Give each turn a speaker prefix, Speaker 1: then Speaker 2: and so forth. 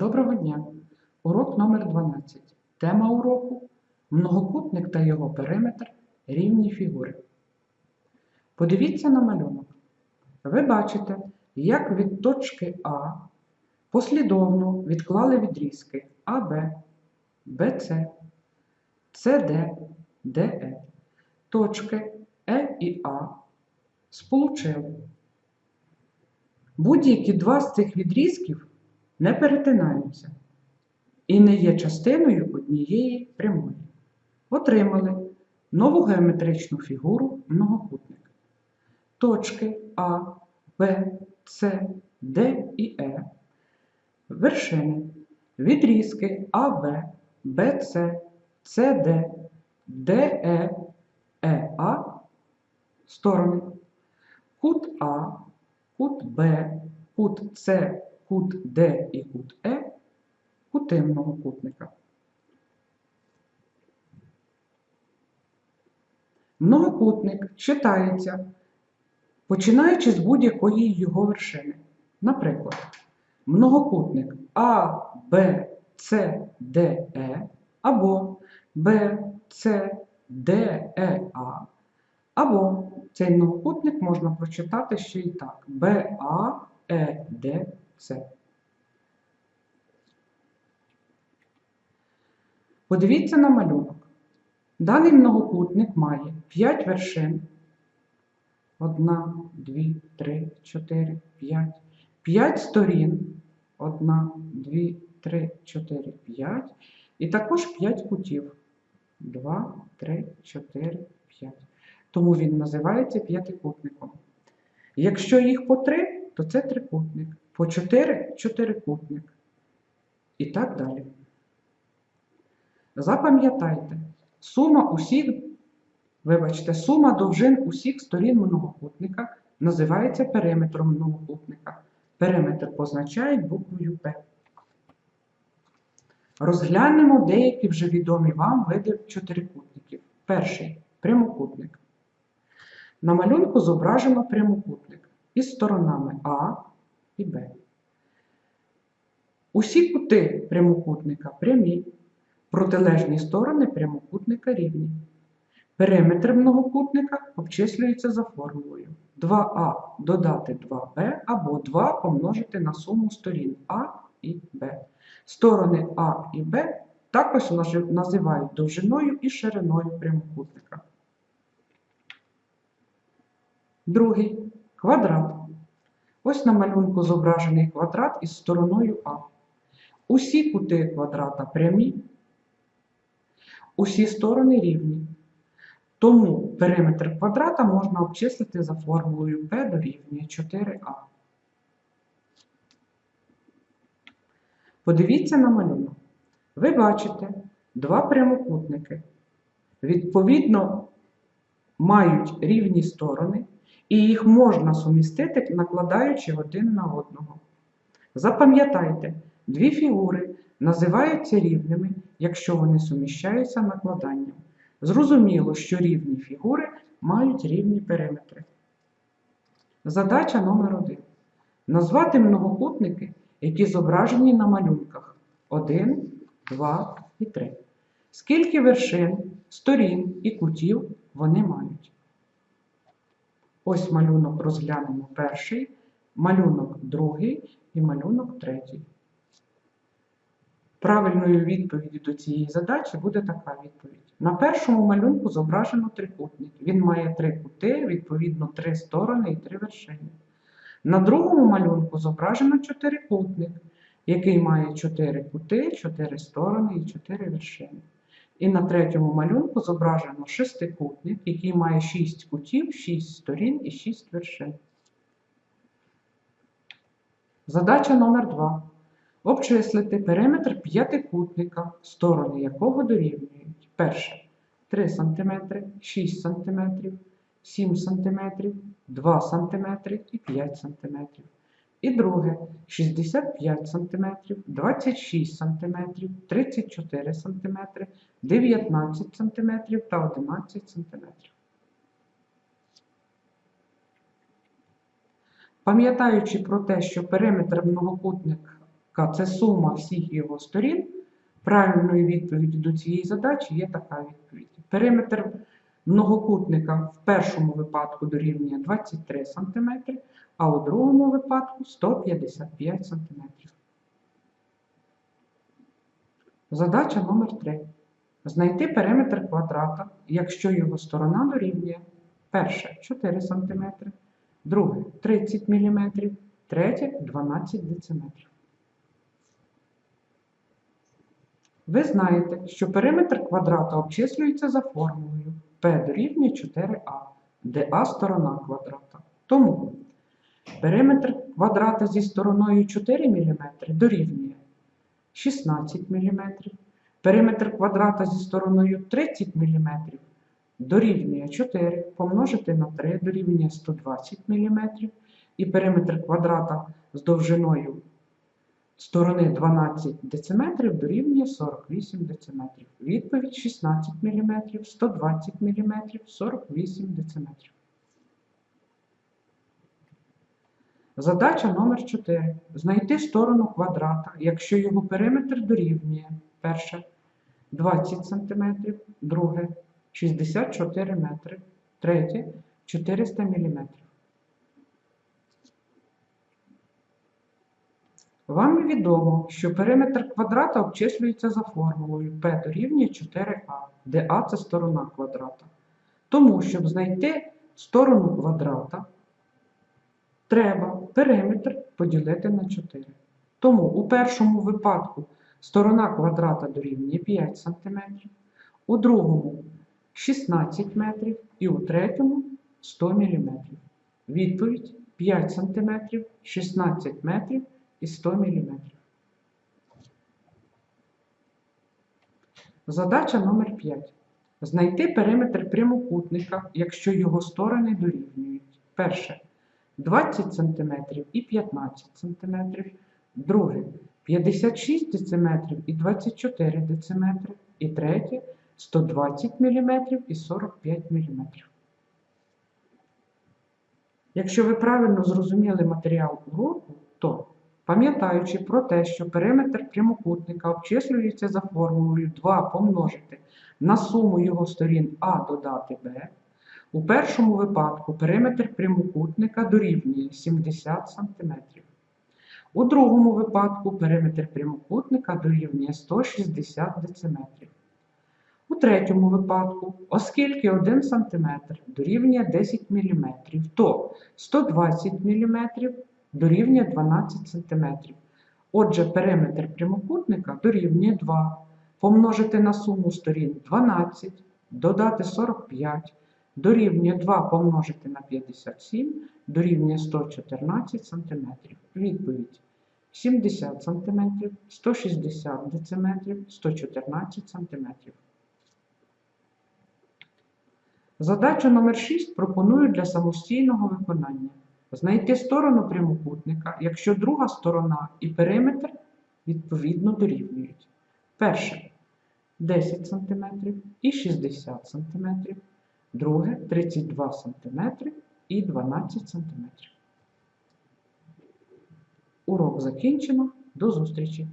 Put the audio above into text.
Speaker 1: Доброго дня! Урок номер 12. Тема уроку Многокутник та його периметр рівні фігури. Подивіться на малюнок. Ви бачите, як від точки А послідовно відклали відрізки АБ, БЦ, СД, ДЕ. Точки Е і А сполучили. Будь-які два з цих відрізків не перетинаються і не є частиною однієї прямої. Отримали нову геометричну фігуру многокутник. Точки А, Б, С, Д і Е. Вершини. Відрізки АБ, БЦ, СД, ДЕ, ЕА. Сторони. Кут А, кут Б, кут С, кут Д і кут Е кути многокутника. Многокутник читається, починаючи з будь-якої його вершини. Наприклад, многокутник А, Б, С, Д, Е або Б, С, Д, Е, А. Або цей многокутник можна прочитати ще й так: Б, А, Е, Д, С. Подивіться на малюнок. Даний многокутник має 5 вершин. 1, 2, 3, 4, 5. 5 сторін. 1, 2, 3, 4, 5. І також 5 кутів. 2, 3, 4, 5. Тому він називається п'ятикутником. Якщо їх по 3, то це трикутник. По 4 чотирикутник. І так далі. Запам'ятайте, сума усіх, вибачте, сума довжин усіх сторін многокутника називається периметром многокутника. Периметр позначають буквою П. Розглянемо деякі вже відомі вам види чотирикутників. Перший прямокутник. На малюнку зображено прямокутник із сторонами А і Б. Усі кути прямокутника прямі. Протилежні сторони прямокутника рівні. Периметр многокутника обчислюється за формулою 2а додати 2b або 2 помножити на суму сторін А і Б. Сторони А і Б також називають довжиною і шириною прямокутника. Другий квадрат. Ось на малюнку зображений квадрат із стороною А. Усі кути квадрата прямі. Усі сторони рівні. Тому периметр квадрата можна обчислити за формулою P дорівнює 4а. Подивіться на малюнок. Ви бачите два прямокутники. Відповідно, мають рівні сторони, і їх можна сумістити, накладаючи один на одного. Запам'ятайте, дві фігури називаються рівними, якщо вони суміщаються накладанням. Зрозуміло, що рівні фігури мають рівні периметри. Задача номер 1. Назвати многокутники, які зображені на малюнках 1, 2 і 3. Скільки вершин, сторін і кутів вони мають. Ось малюнок розглянемо перший, малюнок другий і малюнок третій. Правильною відповіддю до цієї задачі буде така відповідь. На першому малюнку зображено трикутник. Він має три кути, відповідно, три сторони і три вершини. На другому малюнку зображено чотирикутник, який має чотири кути, чотири сторони і чотири вершини. І на третьому малюнку зображено шестикутник, який має шість кутів, шість сторін і шість вершин. Задача номер 2. Обчислити периметр п'ятикутника, сторони якого дорівнюють. Перше 3 см, 6 см, 7 см, 2 см і 5 см. І друге 65 см, 26 см, 34 см, 19 см та 11 см. Пам'ятаючи про те, що периметр многокутника це сума всіх його сторін. Правильною відповіддю до цієї задачі є така відповідь. Периметр многокутника в першому випадку дорівнює 23 см, а у другому випадку 155 см. Задача номер 3. Знайти периметр квадрата, якщо його сторона дорівнює перше 4 см, друге 30 мм, третє 12 дециметрів. Ви знаєте, що периметр квадрата обчислюється за формулою P дорівнює 4а, де А сторона квадрата. Тому периметр квадрата зі стороною 4 мм дорівнює 16 мм, периметр квадрата зі стороною 30 мм дорівнює 4 помножити на 3 дорівнює 120 мм, і периметр квадрата з довжиною сторони 12 дециметрів дорівнює 48 дециметрів. Відповідь 16 мм, 120 мм, 48 дециметрів. Задача номер 4. Знайти сторону квадрата, якщо його периметр дорівнює перше 20 см, друге 64 метри, третє 400 мм. Вам відомо, що периметр квадрата обчислюється за формулою P дорівнює 4а, де А це сторона квадрата. Тому, щоб знайти сторону квадрата, треба периметр поділити на 4. Тому у першому випадку сторона квадрата дорівнює 5 см, у другому 16 метрів і у третьому 100 мм. Відповідь 5 см, 16 метрів і 100 мм. Задача номер 5. Знайти периметр прямокутника, якщо його сторони дорівнюють. Перше 20 см і 15 см. Друге 56 дм і 24 дм. І третє 120 мм і 45 мм. Якщо ви правильно зрозуміли матеріал уроку, то Пам'ятаючи про те, що периметр прямокутника обчислюється за формулою 2 помножити на суму його сторін А додати Б, у першому випадку периметр прямокутника дорівнює 70 см. У другому випадку периметр прямокутника дорівнює 160 дм. У третьому випадку, оскільки 1 см дорівнює 10 мм, то 120 мм дорівнює 12 см. Отже, периметр прямокутника дорівнює 2. Помножити на суму сторін 12, додати 45, дорівнює 2 помножити на 57, дорівнює 114 см. Відповідь 70 см, 160 дециметрів, 114 см. Задачу номер 6 пропоную для самостійного виконання. Знайти сторону прямокутника, якщо друга сторона і периметр відповідно дорівнюють. Перше 10 см і 60 см, друге 32 см і 12 см. Урок закінчено. До зустрічі!